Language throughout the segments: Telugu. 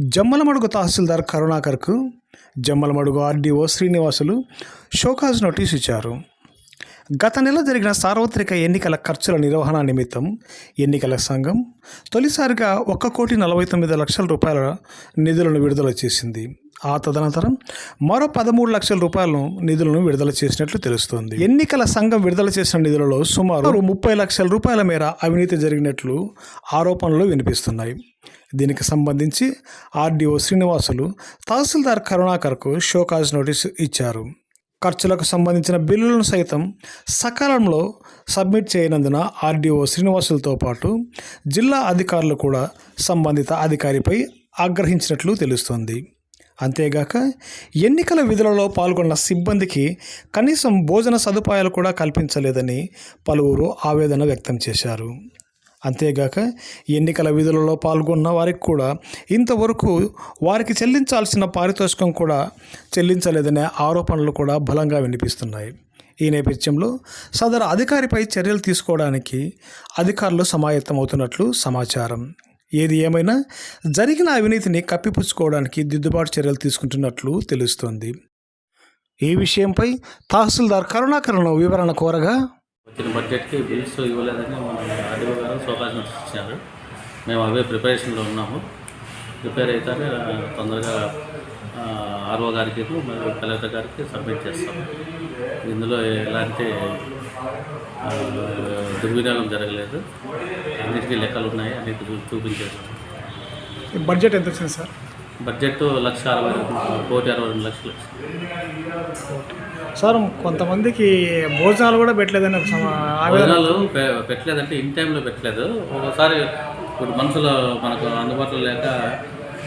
జమ్మలమడుగు తహసీల్దార్ కరుణాకర్కు Jammalamadugu RDO Srinivasulu show cause notice ఇచ్చారు. గత నెల జరిగిన సార్వత్రిక ఎన్నికల ఖర్చుల నిర్వహణ నిమిత్తం ఎన్నికల సంఘం తొలిసారిగా ఒక్క కోటి నలభై తొమ్మిది లక్షల రూపాయల నిధులను విడుదల చేసింది. ఆ తదనంతరం మరో పదమూడు లక్షల రూపాయలను నిధులను విడుదల చేసినట్లు తెలుస్తోంది. ఎన్నికల సంఘం విడుదల చేసిన నిధులలో సుమారు ముప్పై లక్షల రూపాయల మేర అవినీతి జరిగినట్లు ఆరోపణలు వినిపిస్తున్నాయి. దీనికి సంబంధించి ఆర్డీఓ శ్రీనివాసులు తహసీల్దార్ కరుణాకర్కు షోకాజ్ నోటీసు ఇచ్చారు. ఖర్చులకు సంబంధించిన బిల్లులను సైతం సకాలంలో సబ్మిట్ చేయనందున ఆర్డీఓ శ్రీనివాసులతో పాటు జిల్లా అధికారులు కూడా సంబంధిత అధికారిపై ఆగ్రహించినట్లు తెలుస్తోంది. అంతేగాక ఎన్నికల విధులలో పాల్గొన్న సిబ్బందికి కనీసం భోజన సదుపాయాలు కూడా కల్పించలేదని పలువురు ఆవేదన వ్యక్తం చేశారు. అంతేగాక ఎన్నికల విధులలో పాల్గొన్న వారికి కూడా ఇంతవరకు వారికి చెల్లించాల్సిన పారితోషికం కూడా చెల్లించలేదనే ఆరోపణలు కూడా బలంగా వినిపిస్తున్నాయి. ఈ నేపథ్యంలో సదరు అధికారిపై చర్యలు తీసుకోవడానికి అధికారులు సమాయత్తమవుతున్నట్లు సమాచారం. ఏది ఏమైనా జరిగిన అవినీతిని కప్పిపుచ్చుకోవడానికి దిద్దుబాటు చర్యలు తీసుకుంటున్నట్లు తెలుస్తోంది. ఈ విషయంపై తహసీల్దార్ కరుణాకరణ వివరణ కోరగా వచ్చిన బడ్జెట్కి బిల్స్ ఇవ్వలేదని మన ఆర్డీఓ గారు సోకాజ్ నోటీస్ ఇచ్చారు. మేము అవే ప్రిపరేషన్లో ఉన్నాము. ప్రిపేర్ అయితే తొందరగా ఆర్ఓ గారికి మరియు కలెక్టర్ గారికి సబ్మిట్ చేస్తాము ఇందులో ఎలాంటి దుర్వినియోగం జరగలేదు. అన్నిటికీ లెక్కలు ఉన్నాయి అన్నిటి చూపించేస్తాం. బడ్జెట్ ఎంత వచ్చింది సార్? బడ్జెట్ లక్ష అరవై కోటి అరవై రెండు లక్షలు. సార్ కొంతమందికి భోజనాలు కూడా పెట్టలేదని భోజనాలు పె- పెట్టలేదంటే ఇన్ టైంలో పెట్టలేదు. ఒకసారి ఇప్పుడు మనుషులు మనకు అందుబాటులో లేక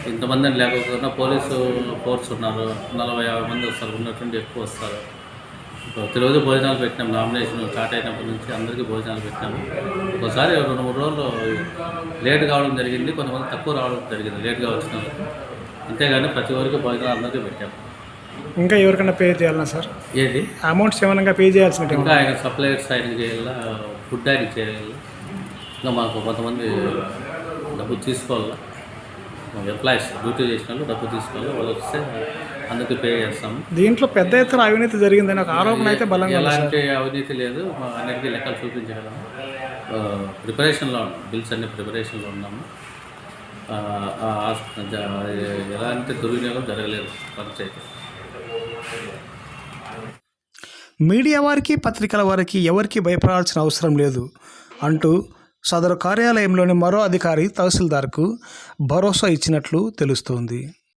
ఇంతమంది లేకపోకుండా పోలీసు ఫోర్స్ ఉన్నారు. నలభై యాభై మంది వస్తారు. ఉన్నటువంటి ఎక్కువ వస్తారు. ప్రతిరోజు భోజనాలు పెట్టినాం. నామినేషన్ స్టార్ట్ అయినప్పటి నుంచి అందరికీ భోజనాలు పెట్టినాము ఒకసారి రెండు మూడు రోజులు లేట్ కావడం జరిగింది. కొంతమంది తక్కువ రావడం జరిగింది. లేట్గా వచ్చిన. అంతేగాని ప్రతి ఒక్కరికి భోజనాలు అందరికీ పెట్టాము ఇంకా ఎవరికైనా పే చేయాలన్నా సార్? ఏది అమౌంట్స్ ఏమైనా పే చేయాల్సిన ఇంకా ఆయన సప్లయర్స్ ఆయనకి చేయాలా? ఫుడ్ ఆయనకి చేయాలి? ఇంకా మాకు కొంతమంది డబ్బు తీసుకోవాలా? ఎంప్లాయీస్ డ్యూటీ చేసిన వాళ్ళు డబ్బు తీసుకోవాలి? వాళ్ళు వస్తే అందుకు పే చేస్తాము. దీంట్లో పెద్ద ఎత్తున అవినీతి జరిగిందని ఒక ఆరోపణ అయితే బలంగా. ఎలాంటి అవినీతి లేదు. మా అన్నిటికీ లెక్కలు చూపించగలము. ప్రిపరేషన్లో ఉన్నాం. బిల్స్ అన్ని ప్రిపరేషన్లో ఉన్నాము. ఎలాంటి దుర్వినియోగం జరగలేదు పంచాయతీ. మీడియా వారికి పత్రికల వారికి ఎవరికి భయపడాల్సిన అవసరం లేదు అంటూ సదరు కార్యాలయంలోని మరో అధికారి తహసీల్దార్కు భరోసా ఇచ్చినట్లు తెలుస్తోంది.